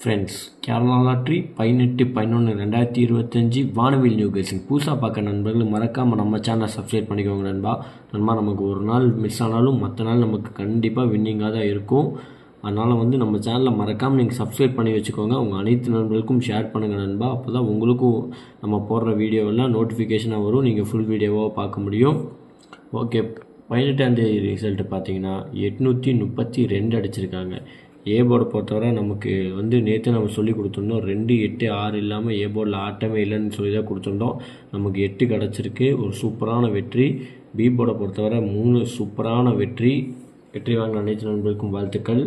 Friends Kerala lottery பதினெட்டு பதினொன்று ரெண்டாயிரத்தி இருபத்தஞ்சி வானவில் நியூ கேசிங் புதுசாக பார்க்க நண்பர்கள் மறக்காமல் நம்ம சேனலை சப்ஸ்கிரைப் பண்ணிக்கோங்க நண்பா. நண்பா நமக்கு ஒரு நாள் மிஸ் ஆனாலும் மற்ற நாள் நமக்கு கண்டிப்பாக வின்னிங்காக தான் இருக்கும். அதனால் வந்து நம்ம சேனலில் மறக்காமல் நீங்கள் சப்ஸ்கிரைப் பண்ணி வச்சுக்கோங்க. உங்கள் அனைத்து நண்பர்களுக்கும் ஷேர் பண்ணுங்கள் நண்பா. அப்போ தான் உங்களுக்கும் நம்ம போடுற வீடியோவெல்லாம் நோட்டிஃபிகேஷனாக வரும். நீங்கள் ஃபுல் வீடியோவாக பார்க்க முடியும். ஓகே பதினெட்டாம் தேதி ரிசல்ட்டு பார்த்தீங்கன்னா எட்நூற்றி முப்பத்தி ரெண்டு அடிச்சிருக்காங்க. ஏ போர்டை பொறுத்தவரை நமக்கு வந்து நேற்று நம்ம சொல்லி கொடுத்துருந்தோம். ரெண்டு எட்டு ஆறு இல்லாமல் ஏ போர்டில் ஆட்டமே இல்லைன்னு சொல்லி தான் கொடுத்துருந்தோம். நமக்கு எட்டு கிடச்சிருக்கு. ஒரு சூப்பரான வெற்றி. பி போர்டை பொறுத்தவரை மூணு சூப்பரான வெற்றி. வெற்றி வாங்க அனைத்து நண்பர்களுக்கும் வாழ்த்துக்கள்.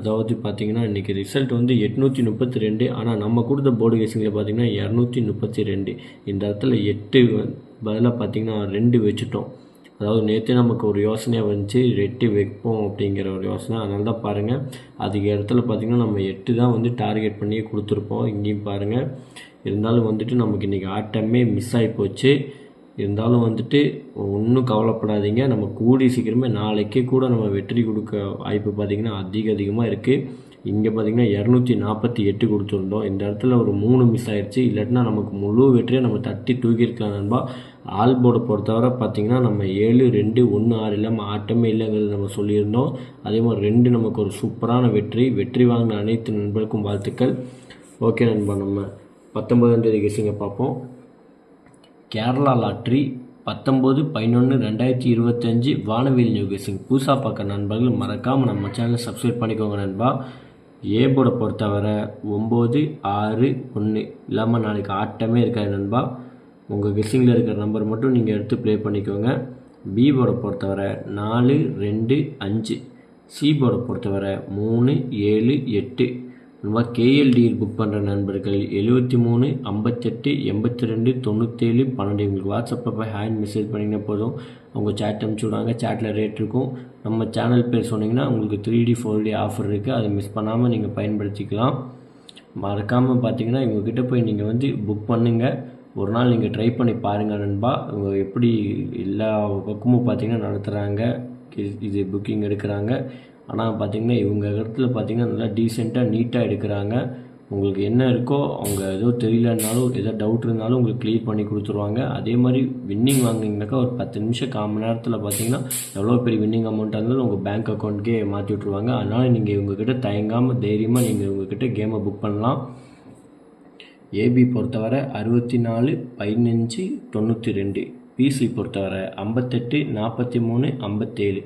அதாவது பார்த்தீங்கன்னா இன்றைக்கி ரிசல்ட் வந்து எட்நூற்றி முப்பத்தி ரெண்டு. ஆனால் நம்ம கொடுத்த போர்டு கேசிங்கில் பார்த்தீங்கன்னா இரநூத்தி முப்பத்தி ரெண்டு. இந்த இடத்துல எட்டு பதிலாக பார்த்தீங்கன்னா ரெண்டு வச்சுட்டோம். அதாவது நேற்று நமக்கு ஒரு யோசனையாக வந்துச்சு எட்டு வைப்போம் அப்படிங்கிற ஒரு யோசனை. அதனால தான் பாருங்கள் அதுக்கு இடத்துல பார்த்திங்கன்னா நம்ம எட்டு தான் வந்து டார்கெட் பண்ணி கொடுத்துருப்போம். இங்கேயும் பாருங்கள் இருந்தாலும் வந்துட்டு நமக்கு இன்றைக்கி ஆட்டமே மிஸ் ஆகி போச்சு. இருந்தாலும் வந்துட்டு ஒன்றும் கவலைப்படாதீங்க. நம்ம கூடி சீக்கிரமே நாளைக்கே கூட நம்ம வெற்றி கொடுக்க வாய்ப்பு பார்த்திங்கன்னா அதிக அதிகமாக இருக்குது இங்கே பார்த்திங்கன்னா இரநூத்தி நாற்பத்தி எட்டு கொடுத்துருந்தோம். இந்த இடத்துல ஒரு மூணு மிஸ் ஆயிடுச்சு இல்லாட்டினா நமக்கு முழு வெற்றியை நம்ம தட்டி தூக்கியிருக்கலாம் நண்பா. ஆல் போர்டை பொறுத்தவரை பார்த்திங்கன்னா நம்ம ஏழு ரெண்டு ஒன்று ஆறு இல்லாமல் ஆட்டமே இல்லைங்கிறது நம்ம சொல்லியிருந்தோம். அதே மாதிரி ரெண்டு நமக்கு ஒரு சூப்பரான வெற்றி. வெற்றி வாங்கின அனைத்து நண்பர்களுக்கும் வாழ்த்துக்கள். ஓகே நண்பா நம்ம பத்தொன்பதாம் தேதி கெஸிங்க பார்ப்போம். கேரளா லாட்ரி பத்தொம்போது பதினொன்று ரெண்டாயிரத்தி இருபத்தஞ்சி வானவில் நியூ கெஸிங் புதுசாக பார்க்க நண்பர்கள் மறக்காமல் நம்ம சேனலை சப்ஸ்கிரைப் பண்ணிக்கோங்க நண்பா. ஏ போர்டை பொறுத்தவரை ஒம்பது ஆறு ஒன்று இல்லாமல் நாளைக்கு ஆட்டமே இருக்காது நண்பா. உங்கள் கெஸ்ஸிங்கில் இருக்கிற நம்பர் மட்டும் நீங்கள் எடுத்து ப்ளே பண்ணிக்கோங்க. பி போர்டை பொறுத்தவரை நாலு ரெண்டு அஞ்சு. சி போர்டை பொறுத்தவரை மூணு ஏழு எட்டு. நண்பா கேஎல்டி புக் பண்ணுற நண்பர்கள் எழுபத்தி மூணு ஐம்பத்தெட்டு எண்பத்தி ரெண்டு தொண்ணூற்றேழு பன்னெண்டு உங்களுக்கு வாட்ஸ்அப்பில் போய் ஹேண்ட் மெசேஜ் பண்ணிங்கன்னா போதும். அவங்க சேட் அனுப்பிச்சி விடுவாங்க. சேட்டில் ரேட் இருக்கும். நம்ம சேனல் பேர் சொன்னிங்கன்னா உங்களுக்கு three D four D offer இருக்குது அதை மிஸ் பண்ணாமல் நீங்கள் பயன்படுத்திக்கலாம். மறக்காமல் பார்த்தீங்கன்னா இவங்கக்கிட்ட போய் நீங்கள் வந்து புக் பண்ணுங்கள் ஒரு நாள் நீங்கள் ட்ரை பண்ணி பாருங்கள் நண்பா. இவங்க எப்படி எல்லா பக்கமும் பார்த்தீங்கன்னா நடத்துகிறாங்க இது புக்கிங் எடுக்கிறாங்க. ஆனால் பார்த்தீங்கன்னா இவங்க இடத்துல பார்த்தீங்கன்னா நல்லா டீசெண்டாக நீட்டாக எடுக்கிறாங்க. உங்களுக்கு என்ன இருக்கோ அவங்க ஏதோ தெரியலனாலும் ஏதோ டவுட் இருந்தாலும் உங்களுக்கு க்ளியர் பண்ணி கொடுத்துருவாங்க. அதே மாதிரி வின்னிங் வாங்கினீங்கனாக்கா ஒரு பத்து நிமிஷம் கால் மணி நேரத்தில் பார்த்தீங்கன்னா எவ்வளோ பெரிய வின்னிங் அமௌண்ட்டாக இருந்தாலும் உங்கள் பேங்க் அக்கௌண்ட்டுக்கே மாற்றி விட்ருவாங்க அதனால் நீங்கள் இவங்கக்கிட்ட தயங்காமல் தைரியமாக நீங்கள் இவங்கக்கிட்ட கேமை புக் பண்ணலாம். ஏபி பொறுத்தவரை அறுபத்தி நாலு பதினஞ்சு தொண்ணூற்றி ரெண்டு பிசி பொறுத்தவரை ஐம்பத்தெட்டு நாற்பத்தி மூணு ஐம்பத்தேழு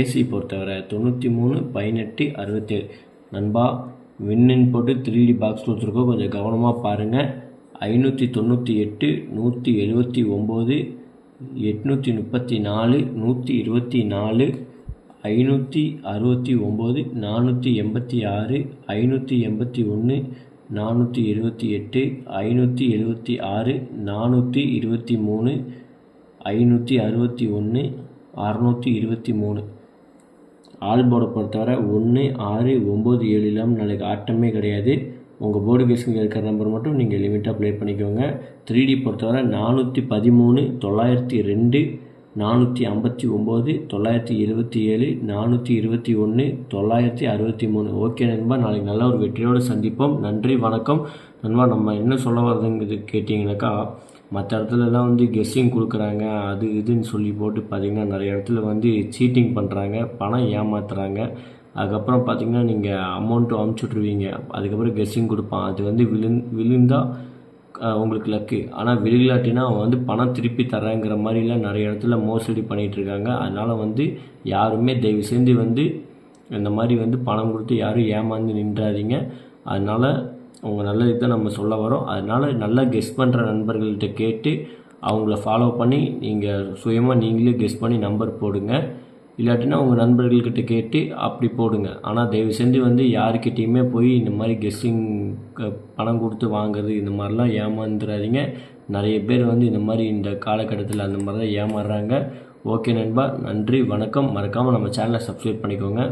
ஏசி பொறுத்தவரை தொண்ணூற்றி மூணு பதினெட்டு அறுபத்தேழு. நண்பா வின்னின் போட்டு த்ரீ டி பாக்ஸ் கொடுத்துருக்கோம் கொஞ்சம் கவனமாக பாருங்கள் ஐநூற்றி தொண்ணூற்றி எட்டு நூற்றி எழுபத்தி ஒம்பது எட்நூற்றி முப்பத்தி நாலு நூற்றி இருபத்தி நாலு ஐநூற்றி அறுபத்தி ஒம்பது நானூற்றி எண்பத்தி ஆறு ஐநூற்றி எண்பத்தி ஒன்று நானூற்றி இருபத்தி எட்டு ஐநூற்றி எழுபத்தி ஆறு நானூற்றி இருபத்தி மூணு ஐநூற்றி அறுபத்தி ஒன்று அறநூற்றி இருபத்தி மூணு. ஆல் போர்டை பொறுத்தவரை ஒன்று ஆறு ஒம்பது ஏழு இல்லாமல் நாளைக்கு ஆட்டமே கிடையாது. உங்கள் போர்டு கேஸுங்க இருக்கிற நம்பர் மட்டும் நீங்கள் லிமிட்டாக ப்ளே பண்ணிக்கோங்க. த்ரீ டி பொறுத்தவரை நானூற்றி பதிமூணு தொள்ளாயிரத்தி ரெண்டு நானூற்றி ஐம்பத்தி ஒம்பது தொள்ளாயிரத்தி எழுபத்தி ஏழு நானூற்றி இருபத்தி ஒன்று தொள்ளாயிரத்தி அறுபத்தி மூணு. ஓகே நண்பா நாளைக்கு நல்ல ஒரு வெற்றியோடு சந்திப்போம். நன்றி வணக்கம். நண்பா நம்ம என்ன சொல்ல வர்றதுங்கிறது கேட்டிங்கனாக்கா மற்ற இடத்துலலாம் வந்து கெஸ்ஸிங் கொடுக்குறாங்க அது இதுன்னு சொல்லி போட்டு பார்த்திங்கன்னா நிறைய இடத்துல வந்து சீட்டிங் பண்ணுறாங்க பணம் ஏமாத்துறாங்க. அதுக்கப்புறம் பார்த்திங்கன்னா நீங்கள் அமௌண்ட்டு அமுச்சுட்ருவீங்க அதுக்கப்புறம் கெஸ்ஸிங் கொடுப்பான். அது வந்து விழுந் விழுந்தால் உங்களுக்கு லக்கு ஆனால் விழுகலாட்டினா அவன் வந்து பணம் திருப்பி தரேங்கிற மாதிரிலாம் நிறைய இடத்துல மோசடி பண்ணிகிட்ருக்காங்க. அதனால் வந்து யாருமே தயவு செஞ்சு வந்து இந்த மாதிரி வந்து பணம் கொடுத்து யாரும் ஏமாந்து நின்றாதீங்க. அதனால் அவங்க நல்லதுக்கு தான் நம்ம சொல்ல வரோம். அதனால் நல்லா கெஸ் பண்ணுற நண்பர்கள்கிட்ட கேட்டு அவங்கள ஃபாலோ பண்ணி நீங்கள் சுயமாக நீங்களே கெஸ் பண்ணி நம்பர் போடுங்க. இல்லாட்டினா உங்கள் நண்பர்கள்கிட்ட கேட்டு அப்படி போடுங்க. ஆனால் தயவு செஞ்சு வந்து யாருக்கிட்டேயுமே போய் இந்த மாதிரி கெஸ்ஸிங் பணம் கொடுத்து வாங்குறது இந்த மாதிரிலாம் ஏமாந்துடாதீங்க நிறைய பேர் வந்து இந்த மாதிரி இந்த காலகட்டத்தில் அந்த மாதிரி தான் ஏமாறுறாங்க. ஓகே நண்பா. நன்றி வணக்கம். மறக்காமல் நம்ம சேனலை சப்ஸ்கிரைப் பண்ணிக்கோங்க.